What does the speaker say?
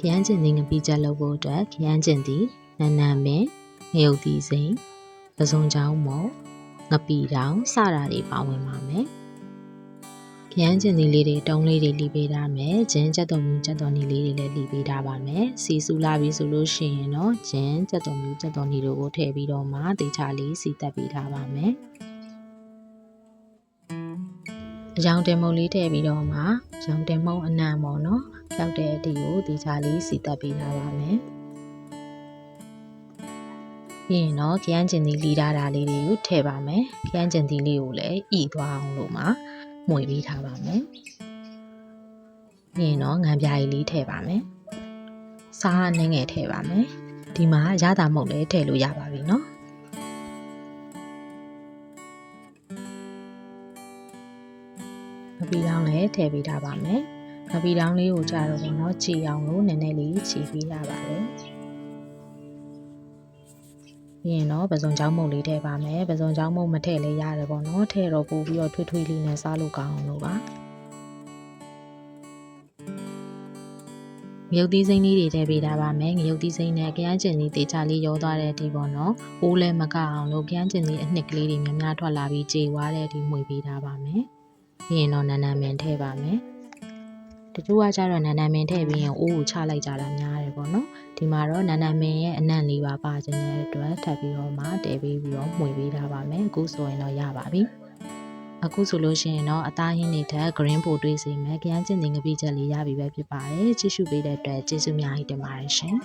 ခရမ်းကျင်သည်ငပိချက်လုပ်ဖို့အတွက်ခရမ်းကျင်သည်နန်းနန်းပင်ငရုတ်သီးစိမ်ပစုံချောင်းမော်ငပိတောင်စတာတွေပါဝင်ပါမယ်ခရမ်းကျင်သည်လေးတွေတုံးလေးတွေလီပေးထားမယ်ဂျင်းချက်တော်မူချက်တော်နီလေးတွေလည်းလီပေးထားပါမယ်စီဆူလာပြီဆိုလို့ရှိရင်တော့ဂျင်းချက်တော်မူချက်တော်နီတို့ကိုထည့်ပြီးတော့မှတေချာလေးစီတက်ပေးထားပါမယ် အကြောင်းတင်မုံလေးထည့်ပြီးတော့မှရောင်တင်မုံအနံ့ပေါ့နော်ရောက်တဲ့အတီကိုတေချာလေးစီတက်ပေးထားပါမယ်ပြီးရင်တော့ခရမ်းကျင်သီလီထားတာလေးတွေကိုထည့်ပါမယ်ခရမ်းကျင်သီလေးကိုလည်းဤသွားအောင်လို့မှမှုေပေးထားပါမယ်ပြီးရင်တော့ငံပြားကြီးလေးထည့်ပါမယ်စားနှင်းငယ်ထည့်ပါမယ်ဒီမှာရတာမဟုတ်လဲထည့်လို့ရပါပြီเนาะ ငပီတောင်းလည်းထည့်ပေးထားပါမယ်ငပီတောင်းလေးကိုကြတော့ပေါ့နော်ချီအောင်လို့နည်းနည်းလေးချီပေးရပါတယ်ပြီးရင်တော့ပစုံချောင်းမုတ်လေးထည့်ပါမယ်ပစုံချောင်းမုတ်မထည့်လည်းရတယ်ပေါ့နော်ထည့်တော့ပို့ပြီးတော့ထွေးထွေးလေးနဲ့စားလို့ကောင်းအောင်လို့ပါငရုတ်သီးစိမ့်လေးတွေထည့်ပေးထားပါမယ်ငရုတ်သီးစိမ့်နဲ့ကြမ်းကျင်လေးတေချာလေးရောသွားတဲ့အထိပေါ့နော်အိုးလည်းမကအောင်လို့ကြမ်းကျင်လေးအနှစ်ကလေးတွေများများထွက်လာပြီးကြေွားတဲ့အထိမှွေပေးထားပါမယ် ပြီးရင်တော့နန်းနန်းမင်ထည့်ပါမယ်တချို့ကကျတော့နန်းနန်းမင်ထည့်ပြီးရင်အိုးကိုချလိုက်ကြတာများတယ်ပေါ့နော်ဒီမှာတော့နန်းနန်းမင်ရဲ့အနံ့လေးပါပါခြင်းတဲ့အတွက်ထပ်ပြီးတော့မှတည်ပြီးပြီးတော့မှွေပေးထားပါမယ်အခုဆိုရင်တော့ရပါပြီအခုဆိုလို့ရှိရင်တော့အသားဟင်းတွေထက် green ပိုတွေးစီမယ်ကြမ်းကျင်တဲ့ငပိချက်လေးရပြီပဲဖြစ်ပါတယ်ကြည့်ရှုပေးတဲ့အတွက်ကျေးဇူးများကြီးတင်ပါတယ်ရှင်